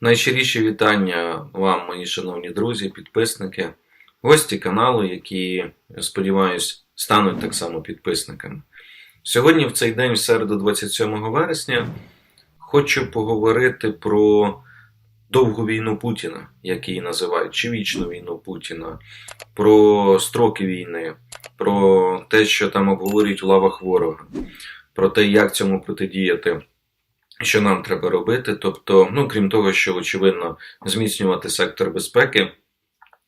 Найщиріші вітання вам, мої шановні друзі, підписники, гості каналу, які, сподіваюсь, стануть так само підписниками. Сьогодні, в цей день, в середу, 27 вересня, хочу поговорити про довгу війну Путіна, як її називають, чи вічну війну Путіна, про строки війни, про те, що там обговорюють в лавах ворога, про те, як цьому протидіяти що нам треба робити. Тобто, ну крім того, що очевидно зміцнювати сектор безпеки,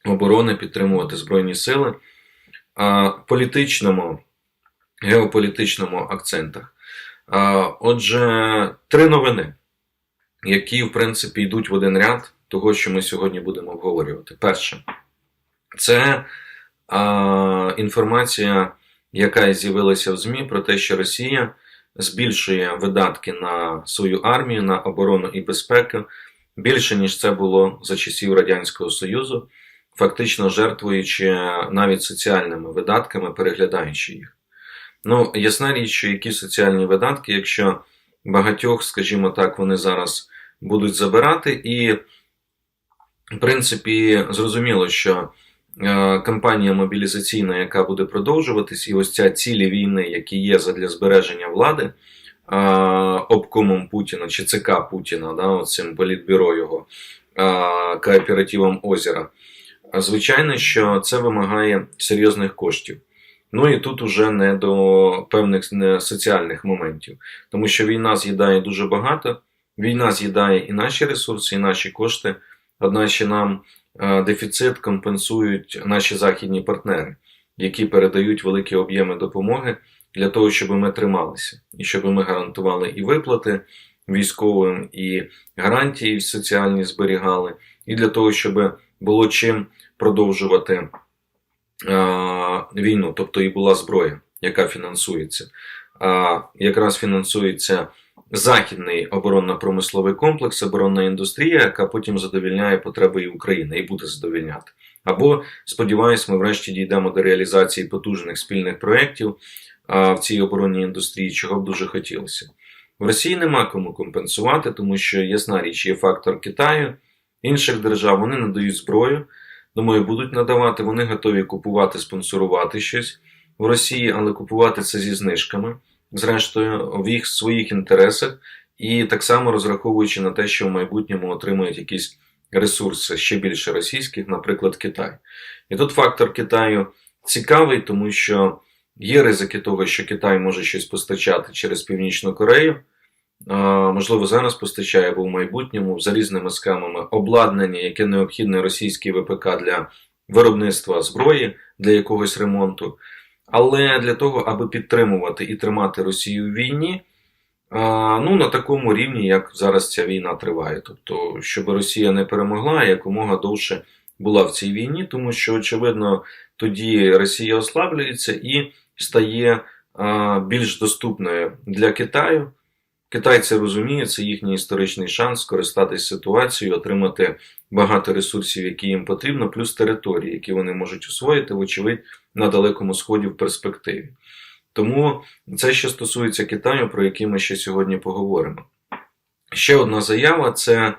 оборони, підтримувати Збройні Сили, а політичному, геополітичному акцентах. А, Отже, три новини, які, в принципі, йдуть в один ряд того, що ми сьогодні будемо обговорювати. Перше, це а, інформація, яка з'явилася в ЗМІ про те, що Росія збільшує видатки на свою армію, на оборону і безпеку більше, ніж це було за часів Радянського Союзу, фактично жертвуючи навіть соціальними видатками, переглядаючи їх. Ну, ясна річ, що які соціальні видатки, якщо багатьох, скажімо так, вони зараз будуть забирати, і, в принципі, зрозуміло, що кампанія мобілізаційна, яка буде продовжуватись, і ось ця цілі війни, які є для збереження влади е, обкомом Путіна чи ЦК Путіна, да, цим політбюро його е, кооперативом Озера. Звичайно, що це вимагає серйозних коштів. Ну і тут уже не до певних соціальних моментів, тому що війна з'їдає дуже багато, війна з'їдає і наші ресурси, і наші кошти. Одначе нам Е, дефіцит компенсують наші західні партнери, які передають великі об'єми допомоги для того, щоб ми трималися, і щоб ми гарантували і виплати військовим, і гарантії соціальні зберігали, і для того, щоб було чим продовжувати е, війну, тобто і була зброя, яка фінансується. А якраз фінансується західний оборонно-промисловий комплекс, оборонна індустрія, яка потім задовільняє потреби і України і буде задовільняти. Або, сподіваюсь, ми врешті дійдемо до реалізації потужних спільних проєктів в цій оборонній індустрії, чого б дуже хотілося. В Росії нема кому компенсувати, тому що ясна річ є фактор Китаю, інших держав вони надають зброю. Думаю, будуть надавати, вони готові купувати, спонсорувати щось в Росії, але купувати це зі знижками зрештою, в їх своїх інтересах, і так само розраховуючи на те, що в майбутньому отримують якісь ресурси ще більше російських, наприклад, Китай. І тут фактор Китаю цікавий, тому що є ризики того, що Китай може щось постачати через Північну Корею. Можливо, зараз постачає або в майбутньому за різними схемами обладнання, яке необхідне російській ВПК для виробництва зброї для якогось ремонту. Але для того, аби підтримувати і тримати Росію в війні, ну на такому рівні, як зараз ця війна триває. Тобто, щоб Росія не перемогла, якомога довше була в цій війні, тому що, очевидно, тоді Росія ослаблюється і стає більш доступною для Китаю. Китай це розуміє, це їхній історичний шанс скористатись ситуацією, отримати багато ресурсів, які їм потрібно, плюс території, які вони можуть освоїти, вочевидь, на Далекому Сході в перспективі. Тому це, що стосується Китаю, про який ми ще сьогодні поговоримо. Ще одна заява це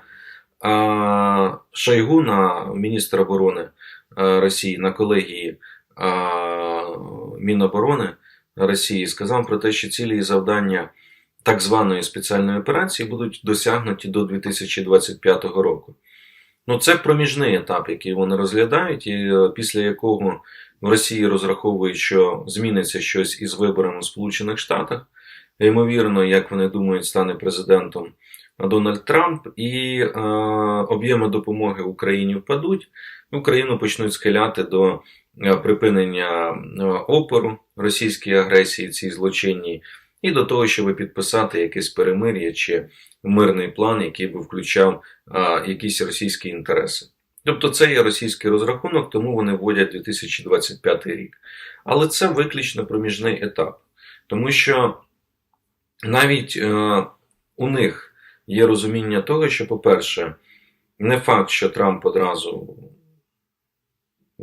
а, Шойгу на міністр оборони Росії на колегії Міноборони Росії сказав про те, що цілі і завдання так званої спеціальної операції будуть досягнуті до 2025 року. Ну, це проміжний етап, який вони розглядають, і е, після якого в Росії розраховують, що зміниться щось із виборами в Сполучених Штатах. Ймовірно, як вони думають, стане президентом Дональд Трамп, і е, об'єми допомоги Україні впадуть. Україну почнуть схиляти до е, припинення е, опору російській агресії, цій злочинній і до того, щоб підписати якесь перемир'я чи мирний план, який би включав а, якісь російські інтереси. Тобто це є російський розрахунок, тому вони вводять 2025 рік. Але це виключно проміжний етап, тому що навіть е, у них є розуміння того, що, по-перше, не факт, що Трамп одразу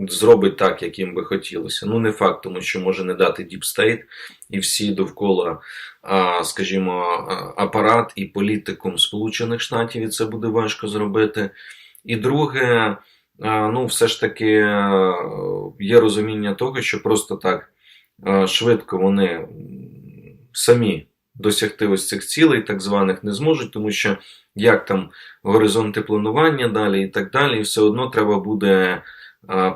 зробить так, як їм би хотілося. Ну, не факт, тому що може не дати діпстейт і всі довкола, скажімо, апарат і політикум Сполучених Штатів, і це буде важко зробити. І друге, ну, все ж таки є розуміння того, що просто так швидко вони самі досягти ось цих цілей, так званих, не зможуть, тому що як там горизонти планування далі і так далі, і все одно треба буде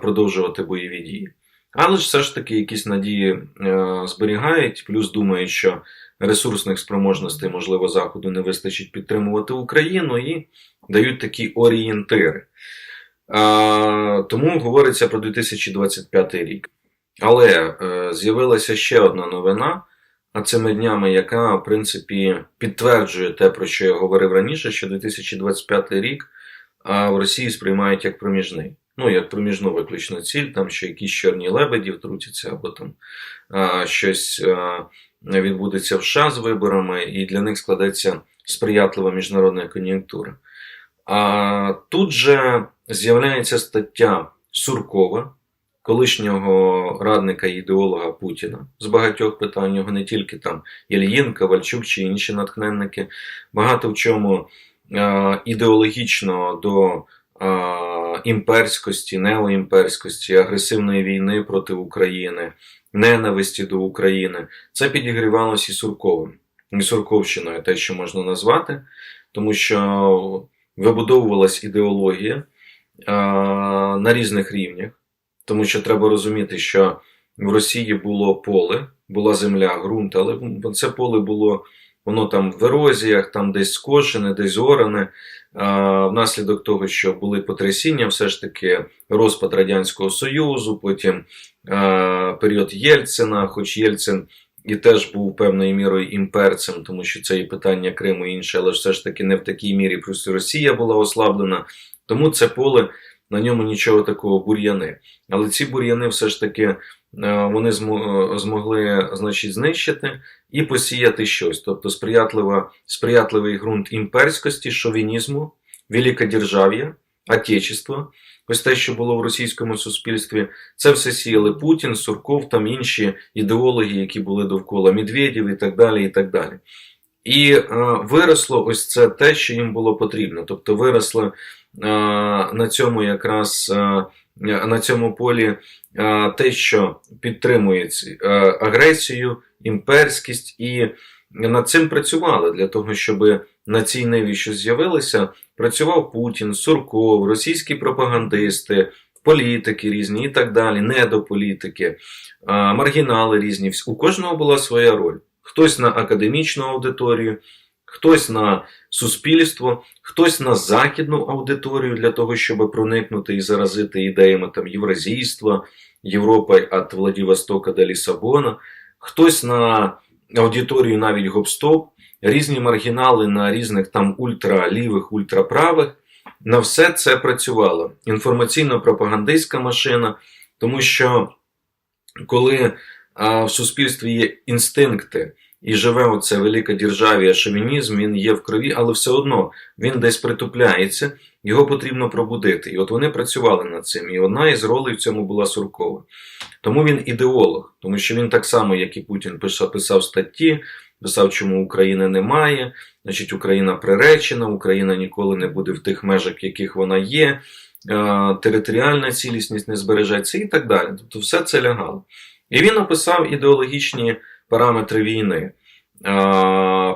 продовжувати бойові дії. Але ж все ж таки якісь надії е, зберігають, плюс думають, що ресурсних спроможностей, можливо, Заходу не вистачить підтримувати Україну і дають такі орієнтири. Тому говориться про 2025 рік. Але е, з'явилася ще одна новина, цими днями, яка, в принципі, підтверджує те, про що я говорив раніше, що 2025 рік в Росії сприймають як проміжний. Ну, як проміжну виключно ціль, там що якісь чорні лебеді втрутяться, або там а, щось а, відбудеться в США з виборами, і для них складеться сприятлива міжнародна кон'юнктура. А тут же з'являється стаття Суркова, колишнього радника і ідеолога Путіна з багатьох питань, у нього не тільки там Ільїн, Ковальчук чи інші натхненники, багато в чому ідеологічно до імперськості, неоімперськості, агресивної війни проти України, ненависті до України. Це підігрівалося і Сурковим, і Сурковщиною, те, що можна назвати, тому що вибудовувалась ідеологія на різних рівнях. Тому що треба розуміти, що в Росії було поле, була земля, ґрунт, але це поле було воно там в ерозіях, там десь скошене, десь оране. Внаслідок того, що були потрясіння, все ж таки розпад Радянського Союзу, потім період Єльцина, хоч Єльцин і теж був певною мірою імперцем, тому що це і питання Криму і інше, але все ж таки не в такій мірі, просто Росія була ослаблена. Тому це поле на ньому нічого такого бур'яни. Але ці бур'яни все ж таки вони змогли значить, знищити і посіяти щось. Тобто сприятлива, сприятливий ґрунт імперськості, шовінізму, великодержав'я, отечества. Ось те, що було в російському суспільстві, це все сіяли Путін, Сурков, там інші ідеологи, які були довкола Медведів і так далі. І так далі. І е, виросло ось це те, що їм було потрібно. Тобто виросло е, на цьому якраз е, на цьому полі е, те, що підтримує е, агресію, імперськість, і над цим працювали для того, щоб на цій ниві, що з'явилися, працював Путін, Сурков, російські пропагандисти. Політики різні і так далі, недополітики, е, маргінали різні. У кожного була своя роль хтось на академічну аудиторію, хтось на суспільство, хтось на західну аудиторію для того, щоб проникнути і заразити ідеями там євразійства, Європа від Владивостока до Лісабона, хтось на аудиторію навіть гопстоп, різні маргінали на різних там ультралівих, ультраправих. На все це працювало. Інформаційно-пропагандистська машина, тому що коли а в суспільстві є інстинкти і живе оце велика державія, шовінізм, він є в крові, але все одно він десь притупляється, його потрібно пробудити. І от вони працювали над цим. І одна із ролей в цьому була Суркова. Тому він ідеолог, тому що він так само, як і Путін, писав, писав статті, писав, чому України немає, значить, Україна приречена, Україна ніколи не буде в тих межах, яких вона є. Територіальна цілісність не збережеться і так далі. Тобто все це лягало. І він описав ідеологічні параметри війни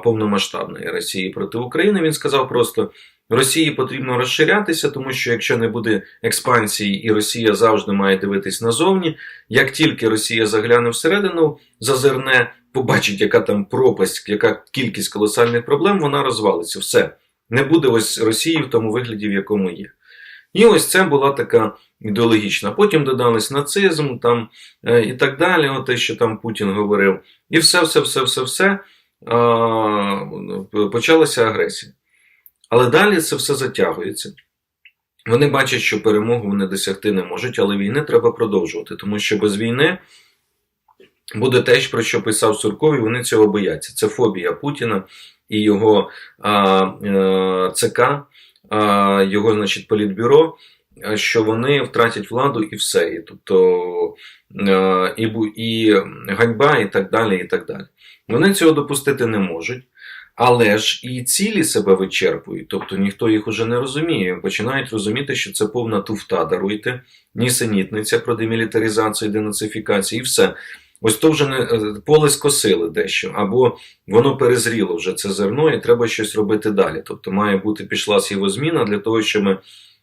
повномасштабної Росії проти України. Він сказав просто: Росії потрібно розширятися, тому що якщо не буде експансії, і Росія завжди має дивитись назовні, як тільки Росія загляне всередину, зазирне, побачить, яка там пропасть, яка кількість колосальних проблем, вона розвалиться. Все. Не буде ось Росії в тому вигляді, в якому є. І ось це була така ідеологічна. Потім додались нацизм там е, і так далі, те, що там Путін говорив. І все, все, все, все, все почалася агресія. Але далі це все затягується. Вони бачать, що перемогу вони досягти не можуть, але війни треба продовжувати, тому що без війни буде те, про що писав Сурков, і вони цього бояться. Це фобія Путіна і його а, а, е, ЦК, його, значить, політбюро е, що вони втратять владу і все. І, тобто е, і, і ганьба, і так далі. і так далі. Вони цього допустити не можуть. Але ж і цілі себе вичерпують, тобто ніхто їх уже не розуміє. Починають розуміти, що це повна туфта, даруйте, нісенітниця про демілітаризацію, денацифікацію і все. Ось то вже не е, поле скосили дещо, або воно перезріло вже це зерно, і треба щось робити далі. Тобто має бути пішла сівозміна для того, щоб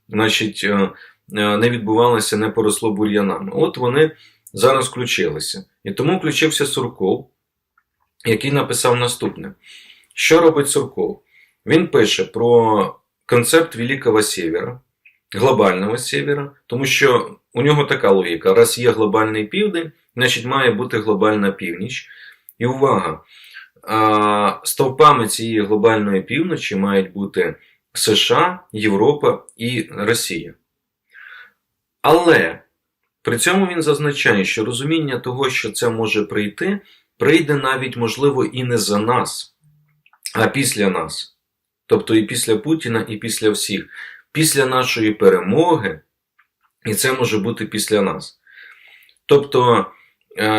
значить, е, е, не відбувалося, не поросло бур'янами. От вони зараз включилися. І тому включився Сурков, який написав наступне. Що робить Сурков? Він пише про концепт Великого Сєвєра, глобального Сєвєра, тому що у нього така логіка: раз є глобальний південь, значить має бути глобальна північ. І увага! Стовпами цієї глобальної півночі мають бути США, Європа і Росія. Але при цьому він зазначає, що розуміння того, що це може прийти, прийде навіть, можливо, і не за нас, а після нас. Тобто і після Путіна, і після всіх. Після нашої перемоги, і це може бути після нас. Тобто,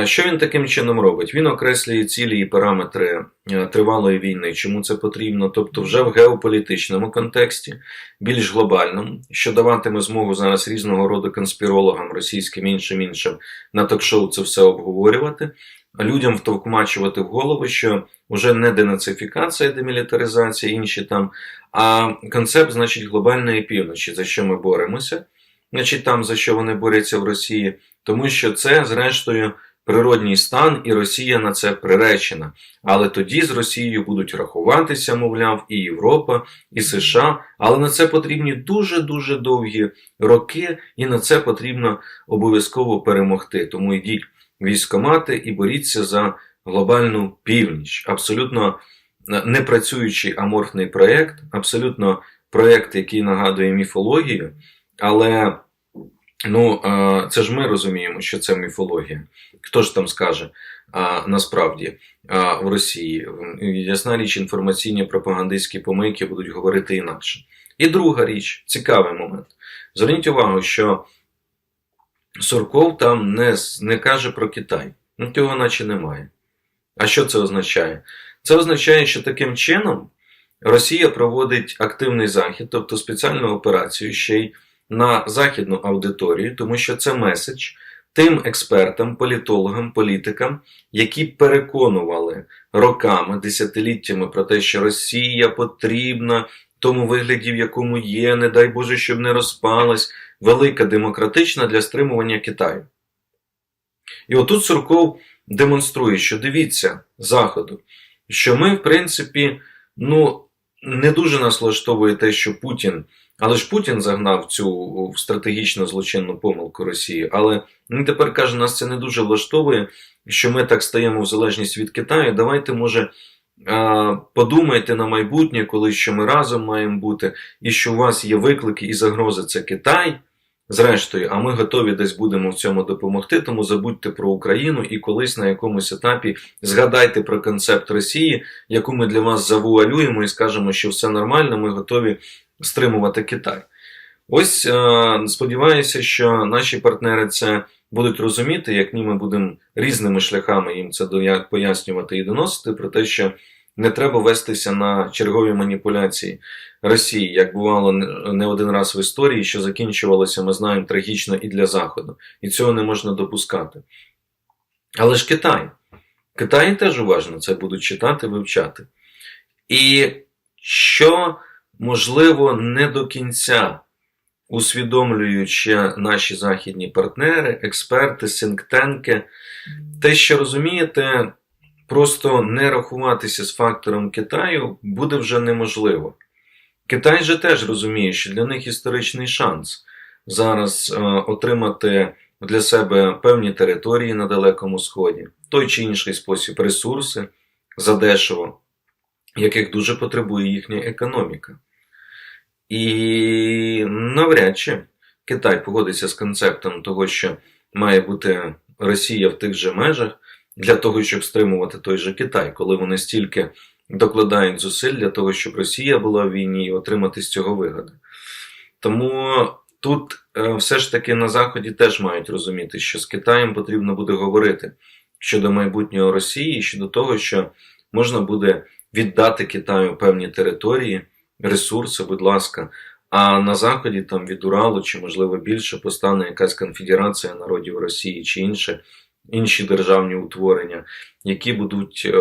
що він таким чином робить? Він окреслює цілі і параметри е, тривалої війни, чому це потрібно, тобто вже в геополітичному контексті, більш глобальному, що даватиме змогу зараз різного роду конспірологам, російським іншим іншим на ток-шоу це все обговорювати, людям втовкмачувати в голову, що вже не денацифікація, демілітаризація, інші там, а концепт, значить, глобальної півночі, за що ми боремося, значить, там за що вони борються в Росії, тому що це, зрештою, природній стан, і Росія на це приречена. Але тоді з Росією будуть рахуватися, мовляв, і Європа, і США. Але на це потрібні дуже-дуже довгі роки, і на це потрібно обов'язково перемогти. Тому йдіть військомати і боріться за глобальну північ. Абсолютно непрацюючий аморфний проєкт, абсолютно проєкт, який нагадує міфологію, але. Ну, е, це ж ми розуміємо, що це міфологія. Хто ж там скаже насправді в Росії? Ясна річ, інформаційні пропагандистські помийки будуть говорити інакше. І друга річ, цікавий момент. Зверніть увагу, що Сурков там не, не каже про Китай. Ну, цього наче немає. А що це означає? Це означає, що таким чином Росія проводить активний захід, тобто спеціальну операцію ще й на західну аудиторію, тому що це меседж тим експертам, політологам, політикам, які переконували роками, десятиліттями про те, що Росія потрібна в тому вигляді, в якому є, не дай Боже, щоб не розпалась, велика демократична для стримування Китаю. І отут Сурков демонструє, що дивіться Заходу, що ми, в принципі, ну, не дуже нас влаштовує те, що Путін. Але ж Путін загнав цю стратегічно злочинну помилку Росії. Але він тепер каже, нас це не дуже влаштовує, що ми так стаємо в залежність від Китаю. Давайте, може, подумайте на майбутнє, коли що ми разом маємо бути, і що у вас є виклики і загрози це Китай. Зрештою, а ми готові десь будемо в цьому допомогти, тому забудьте про Україну і колись на якомусь етапі згадайте про концепт Росії, яку ми для вас завуалюємо і скажемо, що все нормально, ми готові стримувати Китай. Ось е, сподіваюся, що наші партнери це будуть розуміти, як ні ми будемо різними шляхами їм це пояснювати і доносити, про те, що не треба вестися на чергові маніпуляції Росії, як бувало не один раз в історії, що закінчувалося, ми знаємо, трагічно і для Заходу. І цього не можна допускати. Але ж Китай. Китай теж уважно це будуть читати, вивчати. І що можливо, не до кінця усвідомлюючи наші західні партнери, експерти, синктенки, те, що розумієте, просто не рахуватися з фактором Китаю буде вже неможливо. Китай же теж розуміє, що для них історичний шанс зараз е, отримати для себе певні території на Далекому Сході, той чи інший спосіб ресурси задешево, яких дуже потребує їхня економіка. І навряд чи Китай погодиться з концептом того, що має бути Росія в тих же межах для того, щоб стримувати той же Китай, коли вони стільки докладають зусиль для того, щоб Росія була в війні і отримати з цього вигоди. Тому тут е, все ж таки на Заході теж мають розуміти, що з Китаєм потрібно буде говорити щодо майбутнього Росії, щодо того, що можна буде віддати Китаю певні території, ресурси, будь ласка. А на Заході там від Уралу чи, можливо, більше постане якась конфедерація народів Росії чи інше, інші державні утворення, які будуть е,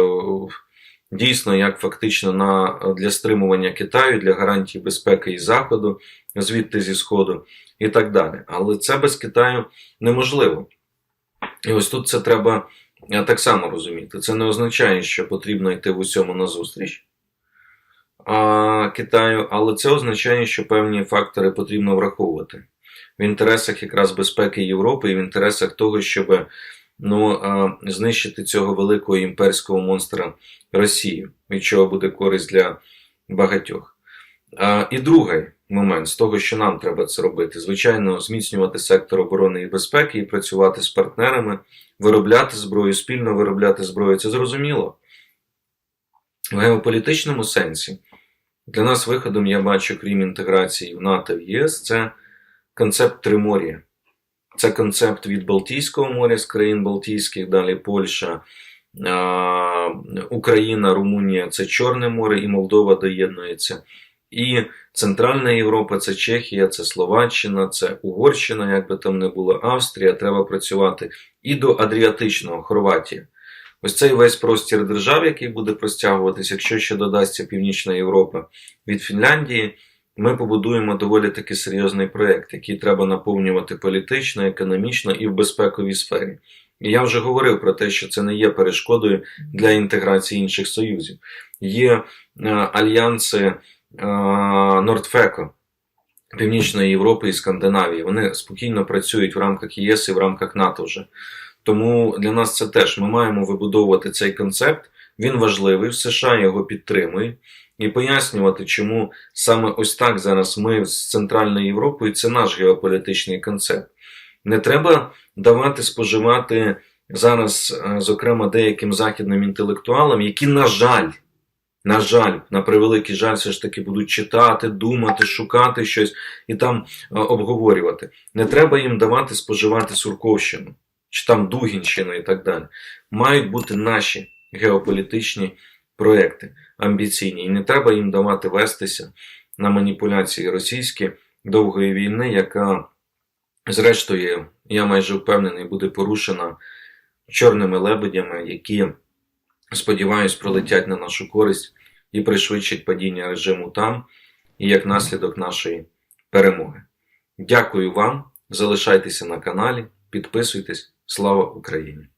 дійсно як фактично на, для стримування Китаю, для гарантії безпеки і Заходу, звідти зі Сходу і так далі. Але це без Китаю неможливо. І ось тут це треба е, так само розуміти. Це не означає, що потрібно йти в усьому на зустріч Китаю, але це означає, що певні фактори потрібно враховувати в інтересах якраз безпеки Європи і в інтересах того, щоб ну, а, знищити цього великого імперського монстра Росію, від чого буде користь для багатьох. А, і другий момент з того, що нам треба це робити, звичайно, зміцнювати сектор оборони і безпеки і працювати з партнерами, виробляти зброю, спільно виробляти зброю. Це зрозуміло. В геополітичному сенсі для нас виходом я бачу, крім інтеграції в НАТО в ЄС, це концепт Тримор'я. Це концепт від Балтійського моря з країн Балтійських, далі Польща, Україна, Румунія це Чорне море і Молдова доєднується. І Центральна Європа це Чехія, це Словаччина, це Угорщина, як би там не було, Австрія, треба працювати. І до Адріатичного Хорватія. Ось цей весь простір держав, який буде простягуватися, якщо ще додасться Північна Європа від Фінляндії, ми побудуємо доволі таки серйозний проєкт, який треба наповнювати політично, економічно і в безпековій сфері. І я вже говорив про те, що це не є перешкодою для інтеграції інших союзів. Є е, альянси е, Нордфеко. Північної Європи і Скандинавії. Вони спокійно працюють в рамках ЄС і в рамках НАТО вже. Тому для нас це теж ми маємо вибудовувати цей концепт. Він важливий, в США його підтримують. І пояснювати, чому саме ось так зараз ми з Центральною Європою це наш геополітичний концепт. Не треба давати споживати зараз, е, зокрема, деяким західним інтелектуалам, які, на жаль, на жаль, на превеликий жаль, все ж таки будуть читати, думати, шукати щось і там е, обговорювати. Не треба їм давати споживати Сурковщину чи там Дугінщину і так далі. Мають бути наші геополітичні проекти амбіційні. І не треба їм давати вестися на маніпуляції російські довгої війни, яка, зрештою, я майже впевнений, буде порушена чорними лебедями, які, сподіваюсь, пролетять на нашу користь і пришвидшать падіння режиму там, і як наслідок нашої перемоги. Дякую вам, залишайтеся на каналі, підписуйтесь. Слава Україні!